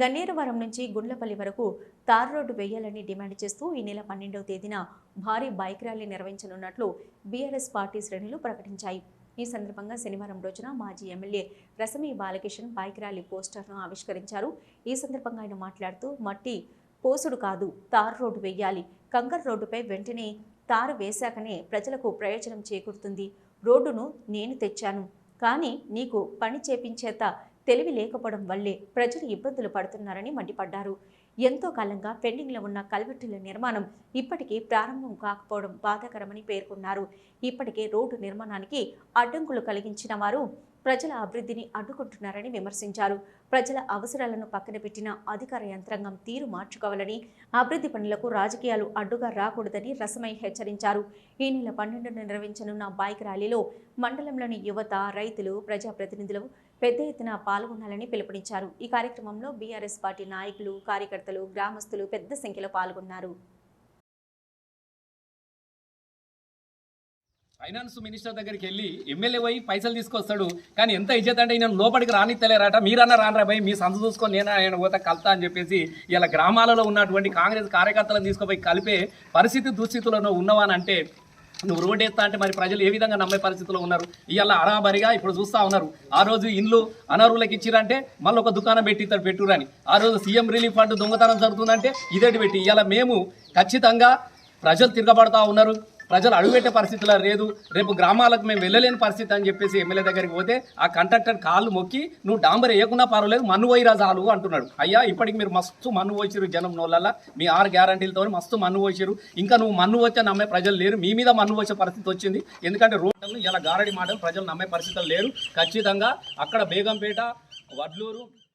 గన్నేరవరం నుంచి గుండ్లపల్లి వరకు tar road వేయాలని డిమాండ్ చేస్తూ ఈ నెల పన్నెండవ తేదీన భారీ బైక్ ర్యాలీ నిర్వహించనున్నట్లు బీఆర్ఎస్ పార్టీ శ్రేణులు ప్రకటించాయి. ఈ సందర్భంగా శనివారం రోజున మాజీ MLA Rasami Balakishan bike rally పోస్టర్ను ఆవిష్కరించారు. ఈ సందర్భంగా ఆయన మాట్లాడుతూ మట్టి పోసుడు కాదు తార్ రోడ్డు వేయాలి. కంకర్ రోడ్డుపై వెంటనే తారు వేశాకనే ప్రజలకు ప్రయోజనం చేకూరుతుంది. రోడ్డును నేను తెచ్చాను. కానీ నీకు పని చేపించేత తెలివి లేకపోవడం వల్లే ప్రజలు ఇబ్బందులు పడుతున్నారని మండిపడ్డారు. ఎంతో కాలంగా పెండింగ్లో ఉన్న కల్వెట్టుల నిర్మాణం ఇప్పటికీ ప్రారంభం కాకపోవడం బాధాకరమని పేర్కొన్నారు. ఇప్పటికే రోడ్డు నిర్మాణానికి అడ్డంకులు కలిగించిన వారు ప్రజల అభివృద్ధిని అడ్డుకుంటున్నారని విమర్శించారు. ప్రజల అవసరాలను పక్కన పెట్టిన అధికార యంత్రాంగం తీరు మార్చుకోవాలని అభివృద్ధి పనులకు రాజకీయాలు అడ్డుగా రాకూడదని రసమై హెచ్చరించారు. ఈ నెల పన్నెండున నిర్వహించనున్న బైక్ ర్యాలీలో మండలంలోని యువత రైతులు ప్రజాప్రతినిధులు పెద్ద ఎత్తున పాల్గొనాలని పిలుపునిచ్చారు. ఈ కార్యక్రమంలో బీఆర్ఎస్ పార్టీ నాయకులు కార్యకర్తలు గ్రామస్తులు పెద్ద సంఖ్యలో పాల్గొన్నారు. ఫైనాన్స్ మినిస్టర్ దగ్గరికి వెళ్ళి ఎమ్మెల్యే పోయి పైసలు తీసుకొస్తాడు. కానీ ఎంత ఇజ్జత్ అంటే నేను లోపలికి రానిత్తలేరట. మీరన్నా రానరా భయ్ మీ సంత చూసుకొని నేను ఆయన పోతా కలుతా అని చెప్పేసి ఇలా గ్రామాలలో ఉన్నటువంటి కాంగ్రెస్ కార్యకర్తలను తీసుకుపోయి కలిపే పరిస్థితి దుస్థితులను ఉన్నవాని అంటే నువ్వు రోడ్ వేస్తా అంటే మరి ప్రజలు ఏ విధంగా నమ్మే పరిస్థితిలో ఉన్నారు? ఇవాళ అరాబరిగా ఇప్పుడు చూస్తా ఉన్నారు. ఆ రోజు ఇండ్లు అనర్హులకు ఇచ్చిరంటే మళ్ళీ ఒక దుకాణం పెట్టి ఇతడు పెట్టురని ఆ రోజు సీఎం రిలీఫ్ ఫండ్ దొంగతనం జరుగుతుందంటే ఇదేటి పెట్టి. ఇవాళ మేము ఖచ్చితంగా ప్రజలు తిరగబడతా ఉన్నారు. ప్రజలు అడుగుపెట్టే పరిస్థితిలో లేదు. రేపు గ్రామాలకు మేము వెళ్ళలేని పరిస్థితి అని చెప్పేసి ఎమ్మెల్యే దగ్గరికి పోతే ఆ కంట్రాక్టర్ కాళ్ళు మొక్కి నువ్వు డాంబర్ వేయకుండా పర్వాలేదు మన్ను పోయిరా చాలు అంటున్నాడు. అయ్యా ఇప్పటికి మీరు మస్తు మన్ను పోసిరు జనం నోళ్ళ మీ ఆరు గ్యారంటీలతో మస్తు మన్ను పోసిరు ఇంకా నువ్వు మన్ను వచ్చే నమ్మే ప్రజలు లేరు. మీ మీద మన్ను వచ్చే పరిస్థితి వచ్చింది. ఎందుకంటే రోడ్లు ఇలా గారడి మాటలు ప్రజలు నమ్మే పరిస్థితులు లేరు. ఖచ్చితంగా అక్కడ బేగంపేట వడ్లూరు